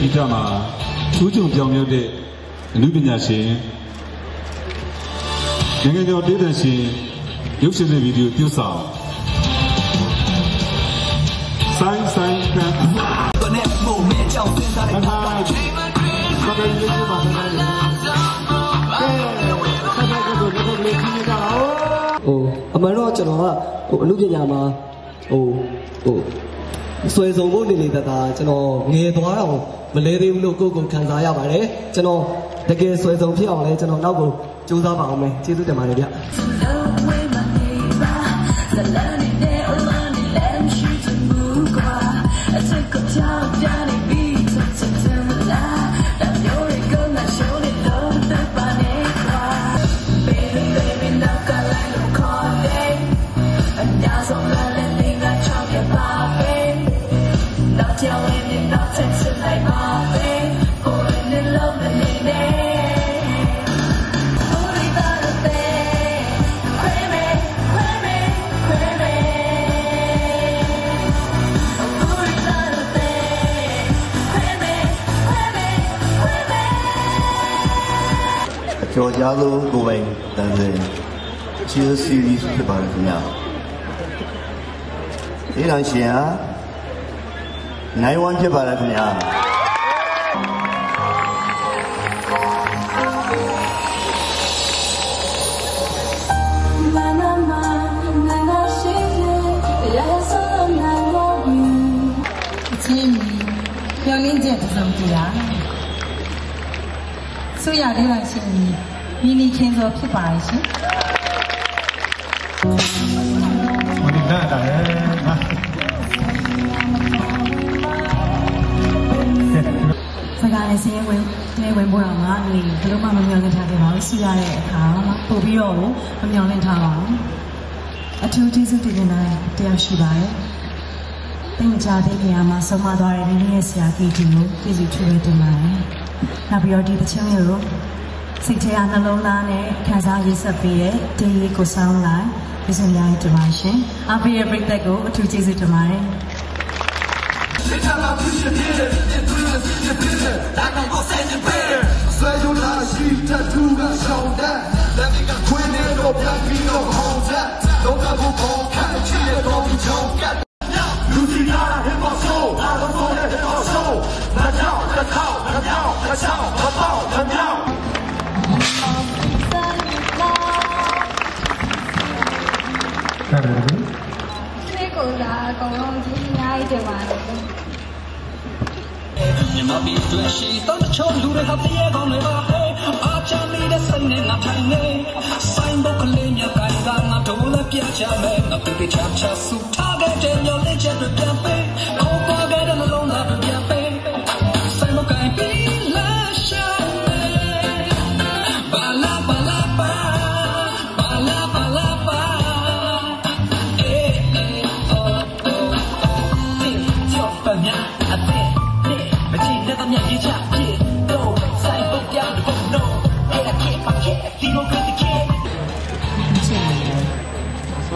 ဂီတမှာထူးချွန်ပြောင်မြောက်တဲ့အမှုပညာရှင်နိုင်ငံကျော်ဒေသရှင်ရုပ်ရှင်တဲ့ဗီဒီယိုပြုဆောင်ဆိုင်ဆိုင်ကန်ကိုနဲ့မို့မဲကြောင့်စဉ်းစားမတဲ့ထားဘာပဲလေးကိုပါထားတယ်ကဲဆက်တဲ့ကိုဒီကိုလေးကြည့်ကြအောင်ဟိုအမှန်တော့ကျွန်တော်ကဟိုအမှုပညာမှာဟိုဟို ဆွဲဆောင်ဖို့နေနေတာကကျွန်တော်ငယ်သွားတော့မလဲသေးဘူးလို့ကိုယ့်ကိုယ်ခံစားရပါတယ်ကျွန်တော်တကယ်ဆွဲဆောင်ဖြစ်အောင်လဲကျွန်တော်နောက်ကိုကြိုးစားပါအောင်မယ်ကျေးဇူးတင်ပါတယ်ဗျ ကျော်ကြားဆုံးကိုပိုင်တန်စင် Chill Series ဖြစ်ပါတယ်ခင်ဗျာဒီလောင်ရှင်ဟာ နိုင်ဝမ်ဖြစ်ပါတယ်ခင်ဗျာ Mama, mama, she's yeah, so I love you. အချင်းမျောလင်းချက်တစ်စုံပြတာဆိုရလေးပါရှင်မိမိချင်းစောဖြစ်ပါရဲ့ရှင်မဒီနာတာရဲ့ ဟာစကားနဲ့စင်းဝင်နေဝင်ပေါ်တော့ငါနေဘယ်လိုမှမမျောလင့်ထားခဲ့ပါဘူးဆူရတဲ့အခါမှာပို့ပြီးတော့မမျောလင့်ထားပါဘူးအထူးကျေးဇူးတင်နေတာတယောက်ရှိပါတယ်သင်ကြားတဲ့နေရာမှာဆုံးမသွားတဲ့နည်းရဲ့ဆရာကြီးကြီးကိုပြည်သူချွေးတင်ပါတယ်နောက်ပြီးတော့ဒီတစ်ချင်းကိုစိတ်ထဲကနှလုံးသားနဲ့ခံစားရည်ဆက်ပြီးတဲ့ဒီလေးကိုဆောင်းလိုက်ပြည်စင်များတင်ပါရှင်အဖေရဲ့ပြိသက်ကိုအထူးကျေးဇူးတင်ပါတယ်ဆွဲကြလာရှိတတူကရှောင်း တဲ့လက်မိကခွင်းနေတော့ပြန်ပြီးတော့ဟောင်းတဲ့လောကဘုဘောခန့်ချီတဲ့တော်ပြီးချောင်းကတ်လူစီနာဟစ်ပေါ်ဆိုးအားလုံးဆိုတဲ့ဟစ်ပေါ်ဆိုးတစ်ချောင်းတစ်ခေါက်တစ်မြောက်တစ်ချောင်းတစ်ပေါက်တစ်မြောက်ဆက်တယ်ဘူးစိတ်ကိုသာအ ကုန်လုံးကြီးအများကြီးတင်ပါတယ်မြမဘီတွေ့ရှိတော့ချုံလူတွေဟာတရေကောင်းနေပါဟဲ့အားချမ်းနေတဲ့စိတ်နဲ့ငါထိုင်နေဆိုင်ဘုတ်ကလေးမြောက်ကငါငါတို့လည်းပြချမယ်ငါပြပြချချဆူထားခဲ့တဲ့ညလေးချက်တွေ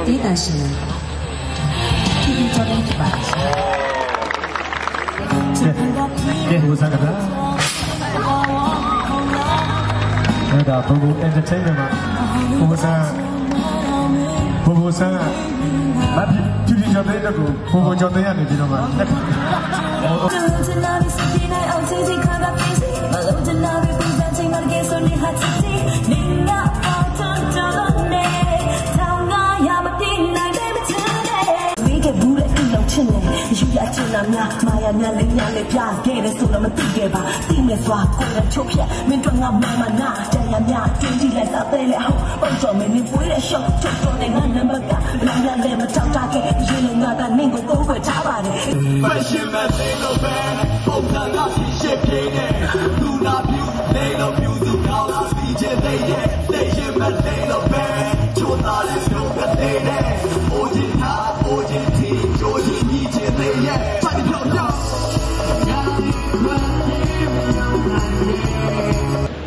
ဒေတာရှင်ဒီဒီကြောင့်ဖြစ်ပါကဲဟိုစားကတာအဲ့ဒါဘူဘူ entertainment မှာဘူဘူစားဘူဘူစားမဖြစ်ဖြစ်ကြော်တဲ့ကိုဘူဘူ များမာယာများလေးများလေးပြခဲ့တယ်ဆိုတော့မသိခဲ့ပါသိမယ်စွာကိုယ်နဲ့ချုပ်ဖြတ်မင်းတို့ငါမမနာတရားများတင်းကြည့်လိုက်စားသေးလေဟုတ်ပုံတော်မင်းနေပွေးတဲ့ရှော့ချုပ်တော်နဲ့ငါနံပါတ်ကလာရလဲမတောက်တာခဲ့ရေလုံးငါကနင့်ကိုကိုယ်ွယ်ထားပါတယ် Fashion man they no bad ပုံစံကဖြစ်ရှစ်ပြင်းနေလူနာပြူနေတော့ပြူစုကောင်းလာပြီးချင်တဲ့ရဲ့ Fashion man they no bad ချိုးသားလေး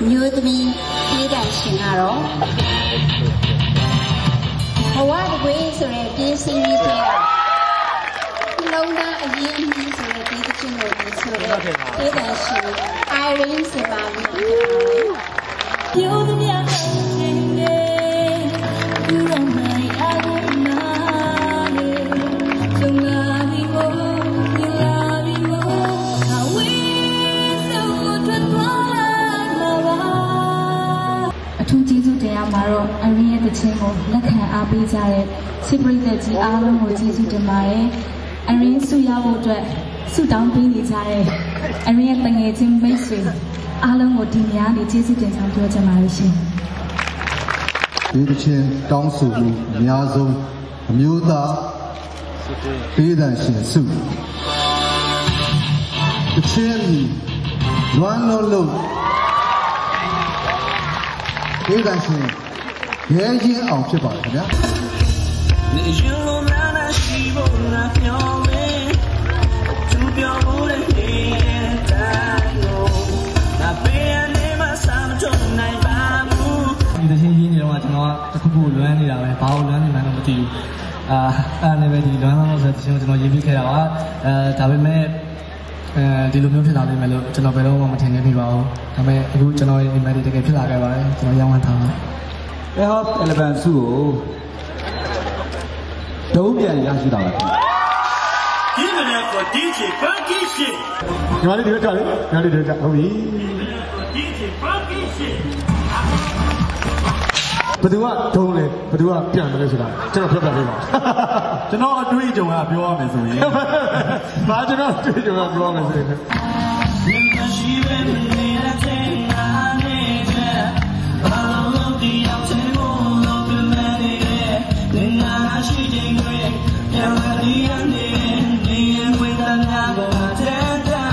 မျိုးသမီးပြေးတိုင်ရှင်ကတော့ဘဝတကွေးဆိုတဲ့ပြေးစီးကြီးတွေကလုံးသားအရင်အမှုဆိုတဲ့ဒီတချင်းကိုဒီဆိုတော့ဒေသရှင် Irene စပါမီဖြစ်ပါတယ်ပြောသမျှ မှာတော့အရင်းရဲ့တခြင်းကိုလက်ခံအားပေးကြတဲ့စိပရိသတ်ကြီးအားလုံးကိုကျေးဇူးတင်ပါတယ်။အရင်းဆုရဖို့အတွက်ဆုတောင်းပေးနေကြတဲ့အရင်းရဲ့တငယ်ချင်းမိတ်ဆွေအားလုံးကိုဒီနေရာနေကျေးဇူးတင်ကြောင်းပြောချင်ပါတယ်ရှင်။ဒီတစ်ချင်းတောင်းဆိုမှုအများဆုံးအမျိုးသားပေးတန်ရှင်စုတစ်ချင်းဒီလွမ်းလို့လို့ ပေးတန်ရှင်ရဲချင်းအောင်ဖြစ်ပါတယ်ခင်ဗျာနေရင်လုံးနာနာရှိဖို့ငါပြောမယ်သူပြောဖို့တဲ့နေ့တိုင်းကိုငါပေးရနေမှာစာမထုံနိုင်ပါဘူးဒီတစ်ချင်းရင်းနေတော့ကျွန်တော်ကတစ်ခုခုလွမ်းနေတာပဲဘာလို့လွမ်းနေမှန်းတော့မသိဘူးအာအဲ့ဒါနဲ့ပဲဒီလွမ်းလောင်းဆိုတဲ့ချင်းကိုကျွန်တော်ရေးပြီးခဲ့တာပါအဲဒါပေမဲ့ အဲဒီလိုမျိုးဖြစ်လာနိုင်မယ်လို့ကျွန်တော်ဘယ်တော့မှမထင်နေမိပါဘူးဒါပေမဲ့အခုကျွန်တော်ရဲ့ email တကယ်ဖြစ်လာခဲ့ပါတယ်ကျွန်တော်ရောင်းဝမ်းထားပါအဲဟော11စုကိုဒုံးပြန်ရရှိတာပါဒီမနေ့က DJ Funky Shit ညီမလေးဒီဘက်ကလေညီမလေးဒီဘက်ကဟုတ်ပြီ DJ Funky Shit ဘယ်သူကဒုံးလဲဘယ်သူကပြန်တယ်လဲဆိုတာကျွန်တော်ပြောပြပေးပါကျွန်တော်အတွေ့အကြုံကပြောရမယ်ဆိုရင်ဘာကျွန်တော်တွေ့ကြုံပြောမယ်ဆိုရင်ရှိပဲနေတဲ့ငါနေတဲ့ဘာလို့ဒီအောင်ချင်လို့လို့ပြနေတယ်ငါရှိခြင်းတွေပြန်လာဒီအနေနဲ့နေဝေဒနာကိုတဲ့